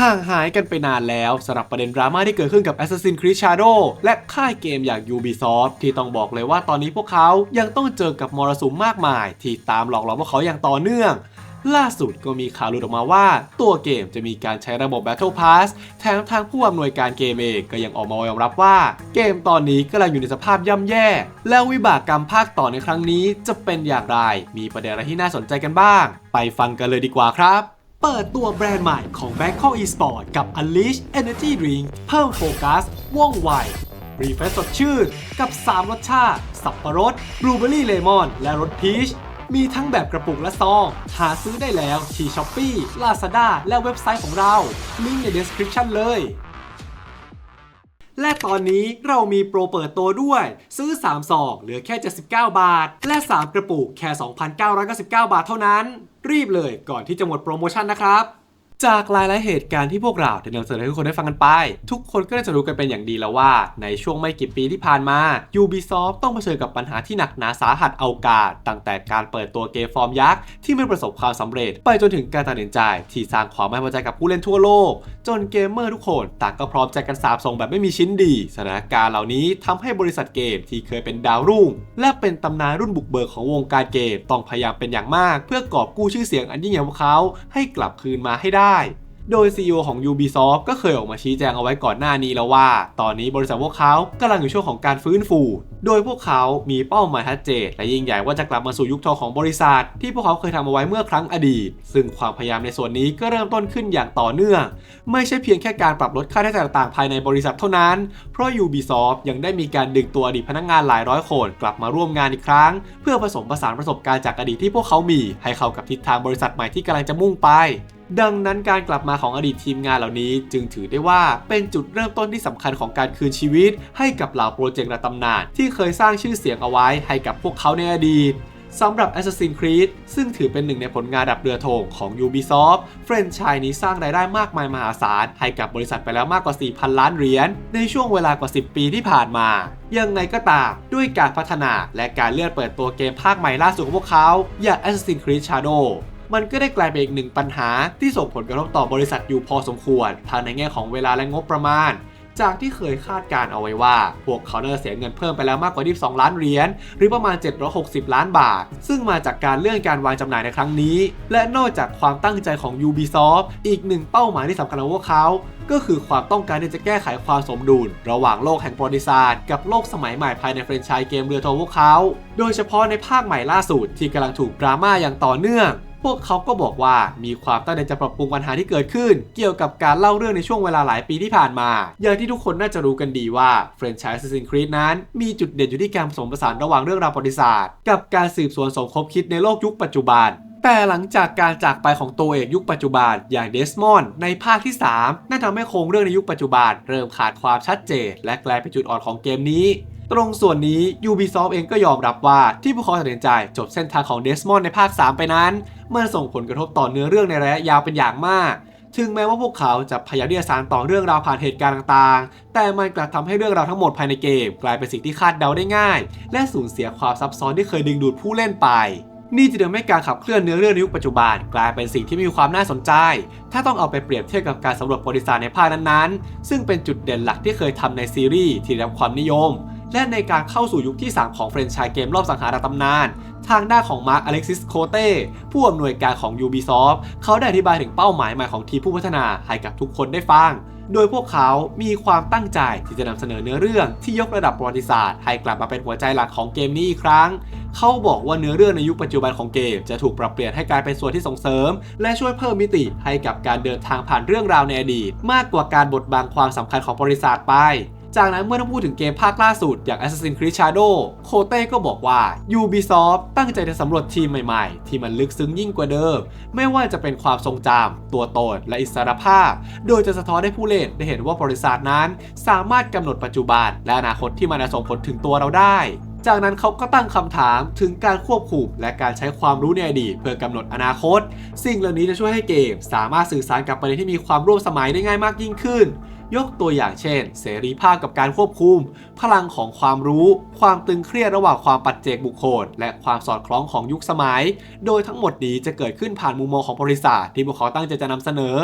ห่างหายกันไปนานแล้วสำหรับประเด็นดราม่าที่เกิดขึ้นกับ Assassin's Creed Shadow และค่ายเกมอย่าง Ubisoft ที่ต้องบอกเลยว่าตอนนี้พวกเขายังต้องเจอกับมรสุมมากมาย ที่ตามหลอกหลอนพวกเขาอย่างต่อเนื่องล่าสุดก็มีข่าวหลุดออกมาว่า ตัวเกมจะมีการใช้ระบบ Battle Pass แถมทางผู้อำนวยการเกมเองก็ยังออกมายอมรับว่า เกมตอนนี้กำลังอยู่ในสภาพย่ำแย่ แล้ววิบากกรรมภาคต่อในครั้งนี้จะเป็นอย่างไร มีประเด็นอะไรที่น่าสนใจกันบ้าง ไปฟังกันเลยดีกว่าครับ เปิดตัวแบรนด์ใหม่ของ Bangkok Esport กับ Unleash Energy Drink เพิ่มโฟกัส ว่องไว รีเฟรชสดชื่น กับ 3 รสชาติ สับปะรดบลูเบอรี่เลมอน และรสพีช มีทั้งแบบกระปุกและซอง หาซื้อได้แล้วที่ Shopee Lazada และเว็บไซต์ของเรา ลิงก์ใน description เลย และตอนนี้เรามีโปรเปิดตัวด้วย ซื้อ 3 ซองเหลือแค่ 79 บาท และ 3 กระปุกแค่ 2,999 บาทเท่านั้น รีบเลยก่อนที่จะหมดโปรโมชั่นนะครับ จากหลายๆเหตุการณ์ที่พวกเราได้นำเสนอให้ทุกคนได้ฟังกันไป ทุกคนก็ได้จะรู้กันเป็นอย่างดีแล้วว่า ในช่วงไม่กี่ปีที่ผ่านมา Ubisoft ต้องเผชิญกับปัญหาที่หนักหนาสาหัสเอากาตั้งแต่การเปิดตัวเกมฟอร์มยักษ์ที่ไม่ประสบความสำเร็จ ไปจนถึงการตัดสินใจที่สร้างความไม่พอใจกับผู้เล่นทั่วโลก จนเกมเมอร์ทุกคนต่างก็พร้อมใจกันสาบส่งแบบไม่มีชิ้นดีสถานการณ์เหล่านี้ทำให้บริษัทเกมที่เคยเป็นดาวรุ่ง และเป็นตำนานรุ่นบุกเบิกของวงการเกมต้องพยายามเป็นอย่างมาก เพื่อกอบกู้ชื่อเสียงอันยิ่งใหญ่ของเขาให้กลับคืนมาให้ได้โดย CEO ของ Ubisoft ก็เคยออกมาชี้แจงเอาไว้ก่อนหน้านี้แล้วว่า ตอนนี้บริษัทพวกเขากำลังอยู่ช่วงของการฟื้นฟู โดยพวกเขามีเป้าหมายชัดเจนและยิ่งใหญ่ว่าจะกลับมาสู่ยุคทองของบริษัท ที่พวกเขาเคยทำเอาไว้เมื่อครั้งอดีต ซึ่งความพยายามในส่วนนี้ก็เริ่มต้นขึ้นอย่างต่อเนื่อง ไม่ใช่เพียงแค่การปรับลดค่าใช้จ่ายต่างๆภายในบริษัทเท่านั้น เพราะ Ubisoft ยังได้มีการดึงตัวอดีตพนักงานหลายร้อยคนกลับมาร่วมงานอีกครั้ง เพื่อผสมผสานประสบการณ์จากอดีตที่พวกเขามี ให้เข้ากับทิศทางบริษัทใหม่ที่กำลังจะมุ่งไป ดังนั้นการกลับมาของอดีตทีมงานเหล่านี้จึงถือได้ว่าเป็นจุดเริ่มต้นที่สำคัญของการคืนชีวิต ให้กับเหล่าโปรเจกต์ระตำนาน ที่เคยสร้างชื่อเสียงเอาไว้ให้กับพวกเขาในอดีตสำหรับ Assassin's Creed ซึ่งถือเป็นหนึ่งในผลงานดับเรือธงของ Ubisoft แฟรนไชส์นี้สร้างรายได้มากมายมหาศาล ให้กับบริษัทไปแล้วมากกว่า 4,000 ล้านเหรียญ ในช่วงเวลากว่า 10 ปีที่ผ่านมา ยังไงก็ตาม ด้วยการพัฒนาและการเลื่อนเปิดตัวเกมภาคใหม่ล่าสุดของพวกเขา อย่าง Assassin's Creed Shadow มันก็ได้กลายเป็นอีกหนึ่งปัญหาที่ส่งผลกระทบต่อบริษัทอยู่พอสมควรทั้งในแง่ของเวลาและงบประมาณจากที่เคยคาดการเอาไว้ว่า พวกเขาน่าจะเสียเงินเพิ่มไปแล้วมากกว่า 22 ล้านเหรียญ หรือประมาณ 760 ล้านบาท ซึ่งมาจากการเลื่อนการวางจำหน่ายในครั้งนี้ และนอกจากความตั้งใจของ Ubisoft อีกหนึ่งเป้าหมายที่สำคัญของพวกเขา ก็คือความต้องการที่จะแก้ไขความสมดุล ระหว่างโลกแห่งประวัติศาสตร์กับโลกสมัยใหม่ภายในแฟรนไชส์เกมเรือธงพวกเขา โดยเฉพาะในภาคใหม่ล่าสุดที่กำลังถูกดราม่าอย่างต่อเนื่อง พวกเขาก็บอกว่ามีความตั้งใจจะปรับปรุงปัญหาที่เกิดขึ้น เกี่ยวกับการเล่าเรื่องในช่วงเวลาหลายปีที่ผ่านมา อย่างที่ทุกคนน่าจะรู้กันดีว่าแฟรนไชส์ Assassin's Creed นั้น มีจุดเด่นอยู่ที่การผสมผสานระหว่างเรื่องราวประวัติศาสตร์กับการสืบสวนสมคบคิดในโลกยุคปัจจุบันแต่หลังจากการจากไปของตัวเอกยุคปัจจุบันอย่างเดสมอนด์ในภาคที่ 3 นั่นทำให้โครงเรื่องในยุคปัจจุบันเริ่มขาดความชัดเจน และกลายเป็นจุดอ่อนของเกมนี้ ตรงส่วนนี้ Ubisoft เองก็ยอมรับว่าที่พวกเขาตัดสินใจจบเส้นทางของเดสมอนด์ในภาค 3 ไปนั้น มันส่งผลกระทบต่อเนื้อเรื่องในระยะยาวเป็นอย่างมากถึงแม้ว่าพวกเขาจะพยายามที่จะสานต่อเรื่องราวผ่านเหตุการณ์ต่างๆ แต่มันกลับทำให้เรื่องราวทั้งหมดภายในเกม กลายเป็นสิ่งที่คาดเดาได้ง่าย และสูญเสียความซับซ้อนที่เคยดึงดูดผู้เล่นไป นี่จะทำให้การขับเคลื่อนเนื้อเรื่องในยุคปัจจุบัน กลายเป็นสิ่งที่มีความน่าสนใจ ถ้าต้องเอาไปเปรียบเทียบกับการสำรวจประวัติศารในภาคนั้นๆ ซึ่งเป็นจุดเด่นหลักที่เคยทำในซีรีส์ที่ได้รับความนิยม และในการเข้าสู่ยุคที่ 3 ของแฟรนไชส์เกมรอบสังหารตำนาน ทางด้านของมาร์คอเล็กซิสโคเต้ผู้อำนวยการของ Ubisoft เขาได้อธิบายถึงเป้าหมายใหม่ของทีมผู้พัฒนาให้กับทุกคนได้ฟัง โดยพวกเขามีความตั้งใจที่จะนำเสนอเนื้อเรื่องที่ยกระดับประวัติศาสตร์ให้กลับมาเป็นหัวใจหลักของเกมนี้อีกครั้งเขาบอกว่าเนื้อเรื่องในยุคปัจจุบันของเกม จะถูกปรับเปลี่ยนให้กลายเป็นส่วนที่ส่งเสริม และช่วยเพิ่มมิติให้กับการเดินทางผ่านเรื่องราวในอดีต มากกว่าการบดบังความสำคัญของบริษัทไป จากนั้นเมื่อต้องพูดถึงเกมภาคล่าสุดอย่าง Assassin's Creed Shadow โคเต้ก็บอกว่า Ubisoft ตั้งใจจะสำรวจทีมใหม่ๆ ที่มันลึกซึ้งยิ่งกว่าเดิม ไม่ว่าจะเป็นความทรงจำตัวตนและอิสรภาพ โดยจะสะท้อนให้ผู้เล่นได้เห็นว่าบริษัทนั้น สามารถกำหนดปัจจุบัน และอนาคตที่มันจะส่งผลถึงตัวเราได้จากนั้นเขาก็ตั้งคำถามถึงการควบคุมและการใช้ความรู้ในอดีตเพื่อกำหนดอนาคต สิ่งเหล่านี้จะช่วยให้เกม สามารถสื่อสารกับประเด็นที่มีความร่วมสมัยได้ง่ายมากยิ่งขึ้น ยกตัวอย่างเช่น เสรีภาพกับการควบคุม พลังของความรู้ ความตึงเครียดระหว่างความปัจเจกบุคคล และความสอดคล้องของยุคสมัย โดยทั้งหมดนี้จะเกิดขึ้นผ่านมุมมองของบริษัทที่พวกเขาตั้งใจจะนำเสนอ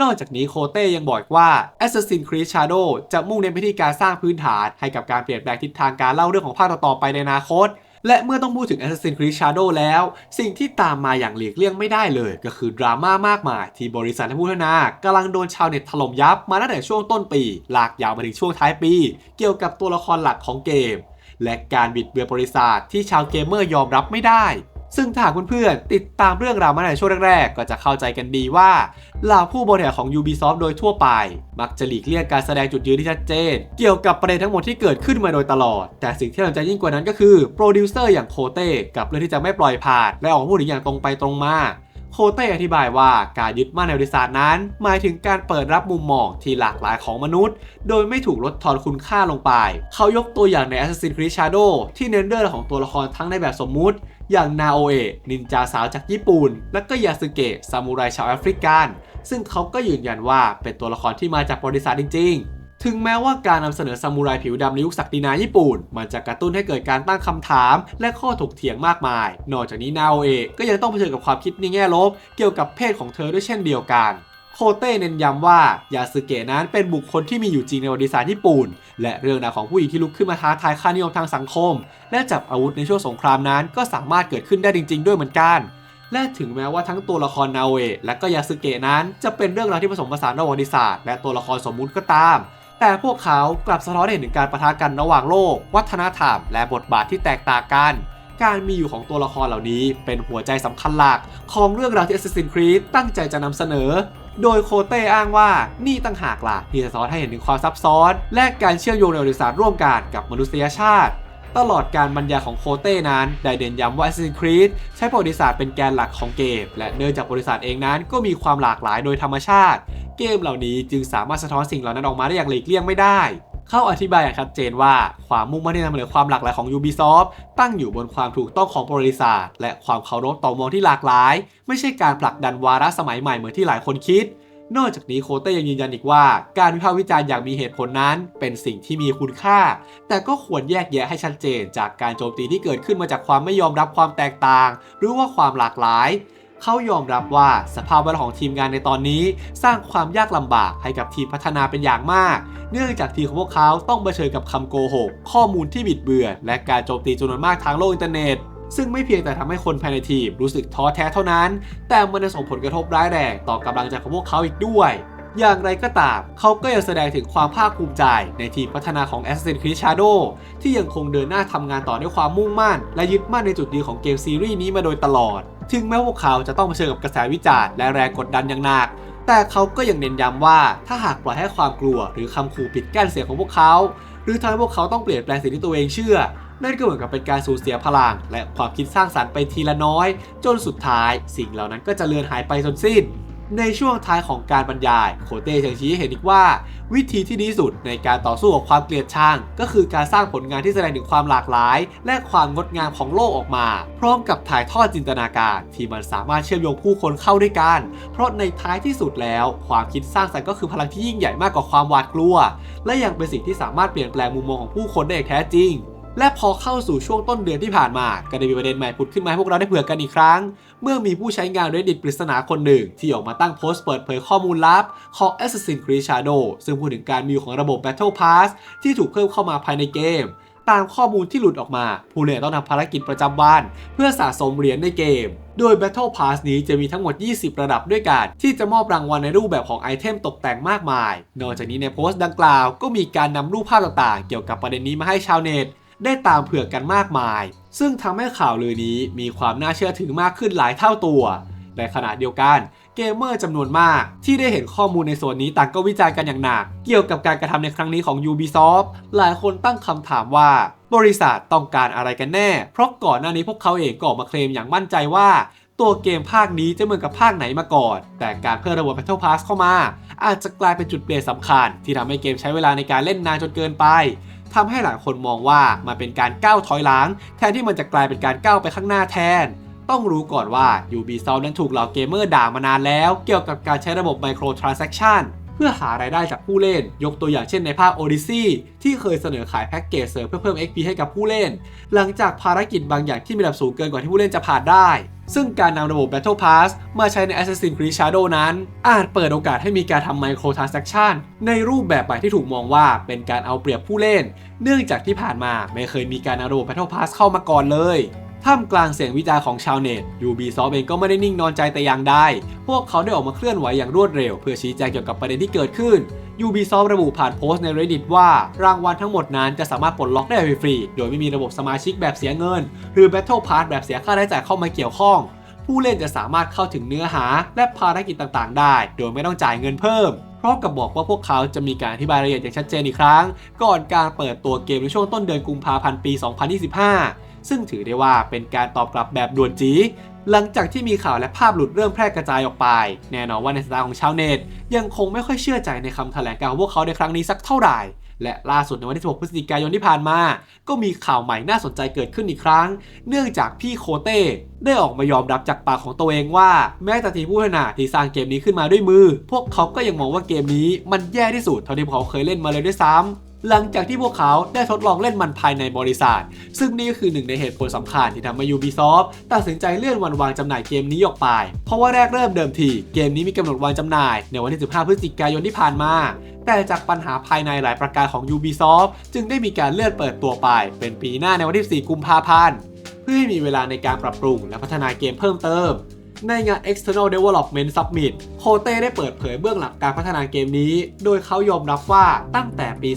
นอกจากนี้โคเต้ยังบอกว่า Assassin's Creed Shadow จะมุ่งเน้นไปที่การสร้างพื้นฐานให้กับการเปลี่ยนแปลงทิศทางการเล่าเรื่องของภาคต่อๆไปในอนาคต และเมื่อต้องพูดถึง Assassin's Creed Shadow แล้ว สิ่งที่ตามมาอย่างหลีกเลี่ยงไม่ได้เลย ก็คือดราม่ามากมาย ที่บริษัทผู้พัฒนากำลังโดนชาวเน็ตถล่มยับมาตั้งแต่ช่วงต้นปี ลากยาวมาถึงช่วงท้ายปี เกี่ยวกับตัวละครหลักของเกม และการบิดเบือนบริษัทที่ชาวเกมเมอร์ยอมรับไม่ได้ ซึ่งถ้าหากเพื่อนๆติดตามเรื่องราวมาในช่วงแรกๆ ก็จะเข้าใจกันดีว่าเหล่าผู้บริหารของ Ubisoft โดยทั่วไป มักจะหลีกเลี่ยงการแสดงจุดยืนที่ชัดเจน เกี่ยวกับประเด็นทั้งหมดที่เกิดขึ้นมาโดยตลอด แต่สิ่งที่เราใจยิ่งกว่านั้นก็คือโปรดิวเซอร์อย่างโคเต้กับเรื่องที่จะไม่ปล่อยผ่านและออกมาพูดถึงอย่างตรงไปตรงมาโคเต้อธิบายว่าการยึดมั่นในบริษัทนั้น หมายถึงการเปิดรับมุมมองที่หลากหลายของมนุษย์ โดยไม่ถูกลดทอนคุณค่าลงไป เขายกตัวอย่างใน Assassin's Creed Shadow ที่เน้นเรื่องของตัวละครทั้งในแบบสมมุติ อย่างนาโอเอะนินจาสาวจากญี่ปุ่น และก็ยาสึเกะซามูไรชาวแอฟริกัน ซึ่งเขาก็ยืนยันว่าเป็นตัวละครที่มาจากบริษัทจริง ๆ ถึงแม้ว่าการนำเสนอซามูไรผิวดำในยุคศักดินาญี่ปุ่น มันจะกระตุ้นให้เกิดการตั้งคำถาม และข้อถกเถียงมากมาย นอกจากนี้นาโอเอะก็ยังต้องเผชิญกับความคิดในแง่ลบ เกี่ยวกับเพศของเธอด้วยเช่นเดียวกัน โคเต้เน้นย้ำว่ายาสึเกะนั้นเป็นบุคคลที่มีอยู่จริงในประวัติศาสตร์ญี่ปุ่น และเรื่องราวของผู้หญิงที่ลุกขึ้นมาท้าทายค่านิยมทางสังคม และจับอาวุธในช่วงสงครามนั้น ก็สามารถเกิดขึ้นได้จริง ๆ ด้วยเหมือนกัน และถึงแม้ว่าทั้งตัวละครนาโอเอะและก็ยาสึเกะนั้น จะเป็นเรื่องราวที่ผสมผสานระหว่างประวัติศาสตร์และตัวละครสมมุติก็ตามแต่พวกเขากลับสะท้อนให้เห็นถึงการประทะกันระหว่างโลก วัฒนธรรม และบทบาทที่แตกต่างกัน การมีอยู่ของตัวละครเหล่านี้เป็นหัวใจสำคัญหลัก ของเรื่องราวที่ Assassin's Creed ตั้งใจจะนำเสนอ โดยโคเต้อ้างว่านี่ตั้งหากล่ะที่จะสอนให้เห็นถึงความซับซ้อน และการเชื่อมโยงในประวัติศารร่วมกันกับมนุษยชาติ ตลอดการบรรยายของโคเต้นั้น ได้เด่นย้ำว่า Assassin's Creed ใช้ประวัติศาสตร์เป็นแกนหลักของเกม และเนื่องจากบริษัทเองนั้นก็มีความหลากหลายโดยธรรมชาติ เกมเหล่านี้จึงสามารถสะท้อนสิ่งเหล่านั้นออกมาได้อย่างหลีกเลี่ยงไม่ได้ เขาอธิบายอย่างชัดเจนว่าความมุ่งมั่นที่นำเสนอความหลากหลายของ Ubisoft ตั้งอยู่บนความถูกต้องของประวัติศาสตร์และความเคารพต่อมองที่หลากหลาย ไม่ใช่การผลักดันวาระสมัยใหม่เหมือนที่หลายคนคิด นอกจากนี้โคเต้ยังยืนยันอีกว่า การวิพากษ์วิจารณ์อย่างมีเหตุผลนั้น เป็นสิ่งที่มีคุณค่า แต่ก็ควรแยกแยะให้ชัดเจน จากการโจมตีที่เกิดขึ้นมาจากความไม่ยอมรับความแตกต่าง หรือว่าความหลากหลาย เขายอมรับว่าสภาพแวดล้อมของทีมงานในตอนนี้ สร้างความยากลำบากให้กับทีมพัฒนาเป็นอย่างมาก เนื่องจากทีมของพวกเขาต้องเผชิญกับคำโกหก ข้อมูลที่บิดเบือนและการโจมตีจำนวนมากทางโลกอินเทอร์เน็ตซึ่งไม่เพียงแต่ทำให้คนภายในทีมรู้สึกท้อแท้เท่านั้น แต่มันจะส่งผลกระทบร้ายแรงต่อกำลังใจของพวกเขาอีกด้วย อย่างไรก็ตาม เขาก็ยังแสดงถึงความภาคภูมิใจในทีมพัฒนาของ Assassin's Creed Shadow ที่ยังคงเดินหน้าทำงานต่อด้วยความมุ่งมั่น และยึดมั่นในจุดยืนของเกมซีรีส์นี้มาโดยตลอด ถึงแม้ว่าพวกเขาจะต้องเผชิญกับกระแสวิจารณ์และแรงกดดันอย่างหนัก แต่เขาก็ยังเน้นย้ำว่าถ้าหากปล่อยให้ความกลัว หรือคำขู่ปิดกั้นเสียงของพวกเขา หรือทำให้พวกเขาต้องเปลี่ยนแปลงสิ่งที่ตัวเองเชื่อ นั่นก็เหมือนกับเป็นการสูญเสียพลัง และความคิดสร้างสรรค์ไปทีละน้อย จนสุดท้าย สิ่งเหล่านั้นก็จะเลือนหายไปจนสิ้น ในช่วงท้ายของการบรรยาย โคเต้ยังชี้ให้เห็นอีกว่า วิธีที่ดีที่สุดในการต่อสู้กับความเกลียดชังก็คือการสร้างผลงานที่แสดงถึงความหลากหลาย และความงดงามของโลกออกมา พร้อมกับถ่ายทอดจินตนาการ ที่มันสามารถเชื่อมโยงผู้คนเข้าด้วยกัน เพราะในท้ายที่สุดแล้ว ความคิดสร้างสรรค์ก็คือพลังที่ยิ่งใหญ่มากกว่าความหวาดกลัว และยังเป็นสิ่งที่สามารถเปลี่ยนแปลงมุมมองของผู้คนได้อย่างแท้จริง และพอเข้าสู่ช่วงต้นเดือนที่ผ่านมา ก็ได้มีประเด็นใหม่ผุดขึ้นมาให้พวกเราได้เผื่อกันอีกครั้ง เมื่อมีผู้ใช้งาน Reddit ปริศนาคนหนึ่ง ที่ออกมาตั้งโพสต์เปิดเผยข้อมูลลับของ Assassin's Creed Shadow ซึ่งพูดถึงการมีอยู่ของระบบ Battle Pass ที่ถูกเพิ่มเข้ามาภายในเกม ตามข้อมูลที่หลุดออกมา ผู้เล่นต้องทำภารกิจประจำวัน เพื่อสะสมเหรียญในเกมโดย Battle Pass นี้จะมีทั้งหมด 20 ระดับด้วยกัน ที่จะมอบรางวัลในรูปแบบของไอเทมตกแต่งมากมาย นอกจากนี้ในโพสต์ดังกล่าวก็มีการนำรูปภาพต่างๆ เกี่ยวกับประเด็นนี้มาให้ชาวเน็ต ได้ตามเผือกกันมากมาย ซึ่งทำให้ข่าวลือนี้มีความน่าเชื่อถือมากขึ้นหลายเท่าตัว ในขณะเดียวกันเกมเมอร์จำนวนมาก ที่ได้เห็นข้อมูลในส่วนนี้ต่างก็วิจารณ์กันอย่างหนัก เกี่ยวกับการกระทำในครั้งนี้ของ Ubisoft หลายคนตั้งคำถามว่า บริษัทต้องการอะไรกันแน่ เพราะก่อนหน้านี้พวกเขาเองก็ออกมาเคลมอย่างมั่นใจว่าตัวเกมภาคนี้จะเหมือนกับภาคไหนมาก่อน แต่การเพิ่มระบบ Battle Pass เข้ามา อาจจะกลายเป็นจุดเปลี่ยนสำคัญ ที่ทำให้เกมใช้เวลาในการเล่นนานจนเกินไป ทำให้หลายคนมองว่ามันเป็นการก้าวถอยหลัง แทนที่มันจะกลายเป็นการก้าวไปข้างหน้าแทน ต้องรู้ก่อนว่า Ubisoft นั้นถูกเหล่าเกมเมอร์ด่ามานานแล้ว เกี่ยวกับการใช้ระบบ Microtransaction เพื่อหารายได้จากผู้เล่น ยกตัวอย่างเช่นในภาค Odyssey ที่เคยเสนอขายแพ็กเกจเสริมเพื่อเพิ่ม XP ให้กับผู้เล่น หลังจากภารกิจบางอย่างที่มีระดับสูงเกินกว่าที่ผู้เล่นจะผ่านได้ ซึ่งการนำระบบ Battle Pass มาใช้ใน Assassin's Creed Shadow นั้น อาจเปิดโอกาสให้มีการทำ Microtransaction ในรูปแบบใหม่ที่ถูกมองว่าเป็นการเอาเปรียบผู้เล่น เนื่องจากที่ผ่านมาไม่เคยมีการนำระบบ Battle Pass เข้ามาก่อนเลย ท่ามกลางเสียงวิจารณ์ของชาวเน็ต Ubisoft เองก็ไม่ได้นิ่งนอนใจแต่อย่างใด พวกเขาได้ออกมาเคลื่อนไหวอย่างรวดเร็ว เพื่อชี้แจงเกี่ยวกับประเด็นที่เกิดขึ้น Ubisoft ระบุผ่านโพสต์ใน Reddit ว่ารางวัลทั้งหมดนั้นจะสามารถปลดล็อกได้ฟรีๆ โดยไม่มีระบบสมาชิกแบบเสียเงิน หรือ Battle Pass แบบเสียค่าใช้จ่ายเข้ามาเกี่ยวข้อง ผู้เล่นจะสามารถเข้าถึงเนื้อหา และภารกิจต่างๆ ได้ โดยไม่ต้องจ่ายเงินเพิ่มพร้อมกับบอกว่าพวกเขาจะมีการอธิบายรายละเอียดอย่างชัดเจนอีกครั้ง ก่อนการเปิดตัวเกมในช่วงต้นเดือนกุมภาพันธ์ปี 2025 ซึ่งถือได้ว่าเป็นการตอบกลับแบบด่วนจีหลังจากที่มีข่าวและภาพหลุดเริ่มแพร่กระจายออกไป แน่นอนว่าในสายตาของชาวเน็ต ยังคงไม่ค่อยเชื่อใจในคำแถลงการของพวกเขาในครั้งนี้สักเท่าไหร่ และล่าสุดในวันที่ 16 พฤศจิกายนที่ผ่านมา ก็มีข่าวใหม่น่าสนใจเกิดขึ้นอีกครั้ง เนื่องจากพี่โคเต้ได้ออกมายอมรับจากปากของตัวเองว่า แม้แต่ทีมผู้พัฒนาที่สร้างเกมนี้ขึ้นมาด้วยมือ พวกเขาก็ยังมองว่าเกมนี้มันแย่ที่สุดเท่าที่พวกเขาเคยเล่นมาเลยด้วยซ้ำ หลังจากที่พวกเขาได้ทดลองเล่นมันภายในบริษัท ซึ่งนี่ก็คือหนึ่งในเหตุผลสำคัญที่ทำให้ Ubisoft ตัดสินใจเลื่อนวันวางจำหน่ายเกมนี้ออกไป เพราะว่าแรกเริ่มเดิมทีเกมนี้มีกำหนดวางจำหน่าย ในวันที่ 15 พฤศจิกายนที่ผ่านมาแต่จากปัญหาภายในหลายประการของ Ubisoft จึงได้มีการเลื่อนเปิดตัวไป เป็นปีหน้าในวันที่ 4 กุมภาพันธ์ เพื่อให้มีเวลาในการปรับปรุงและพัฒนาเกมเพิ่มเติม ในงาน External Development Summit โคเต้ได้เปิดเผยเบื้องหลังการพัฒนาเกมนี้ โดยเขายอมรับว่าตั้งแต่ปี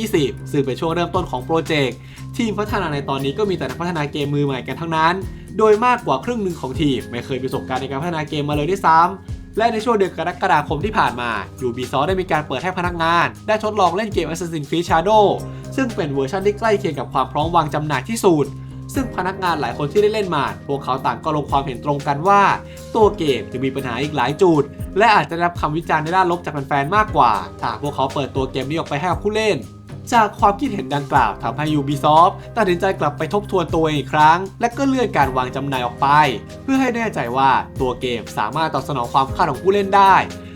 2020 ซึ่งเป็นช่วงเริ่มต้นของโปรเจกต์ ทีมพัฒนาในตอนนี้ก็มีแต่นักพัฒนาเกมมือใหม่กันทั้งนั้น โดยมากกว่าครึ่งหนึ่งของทีม ไม่เคยมีประสบการณ์ในการพัฒนาเกมมาเลยด้วยซ้ำ และในช่วงเดือนกรกฎาคมที่ผ่านมา Ubisoft ได้มีการเปิดให้พนักงาน ได้ทดลองเล่นเกม Assassin's Creed Shadow ซึ่งเป็นเวอร์ชันที่ใกล้เคียงกับความพร้อมวางจำหน่ายที่สุด ซึ่งพนักงานหลายคนที่ได้เล่นมา พวกเขาต่างก็ลงความเห็นตรงกันว่า ตัวเกมจะมีปัญหาอีกหลายจุด และอาจจะได้รับคำวิจารณ์ในด้านลบจากแฟนๆมากกว่าถ้าพวกเขาเปิดตัวเกมนี้ออกไปให้กับผู้เล่นจากความคิดเห็นดังกล่าวทำให้ Ubisoft ตัดสินใจกลับไปทบทวนตัวเองอีกครั้ง และก็เลื่อนการวางจำหน่ายออกไป เพื่อให้แน่ใจว่าตัวเกมสามารถตอบสนองความคาดของผู้เล่นได้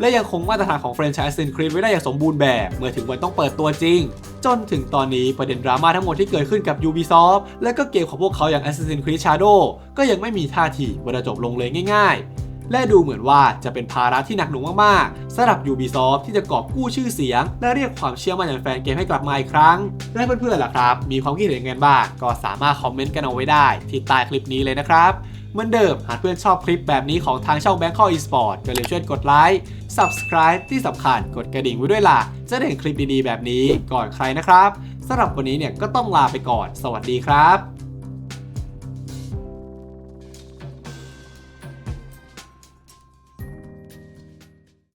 และยังคงมาตรฐานของแฟรนไชส์ Assassin's Creed ไว้ได้อย่างสมบูรณ์แบบ เมื่อถึงวันต้องเปิดตัวจริง จนถึงตอนนี้ประเด็นดราม่าทั้งหมดที่เกิดขึ้นกับ Ubisoft และก็เกมของพวกเขาอย่าง Assassin's Creed Shadow ก็ยังไม่มีท่าทีว่าจะจบลงเลยง่ายๆและดูเหมือนว่าจะเป็นภาระที่หนักหน่วงมากๆสำหรับ Ubisoft ที่จะกอบกู้ชื่อเสียง และเรียกความเชื่อมั่นจากแฟนเกมให้กลับมาอีกครั้ง และเพื่อนๆล่ะครับ มีความคิดเห็นยังไงบ้าง ก็สามารถคอมเมนต์กันเอาไว้ได้ ที่ใต้คลิปนี้เลยนะครับ เหมือนเดิมหากเพื่อนชอบคลิปแบบนี้ของทางช่อง Bangkok Esport ก็เลยช่วยกดไลค์ Subscribe ที่สำคัญกดกระดิ่งไว้ด้วยล่ะ จะได้เห็นคลิปดีๆแบบนี้ก่อนใครนะครับสำหรับวันนี้เนี่ยก็ต้องลาไปก่อน สวัสดีครับ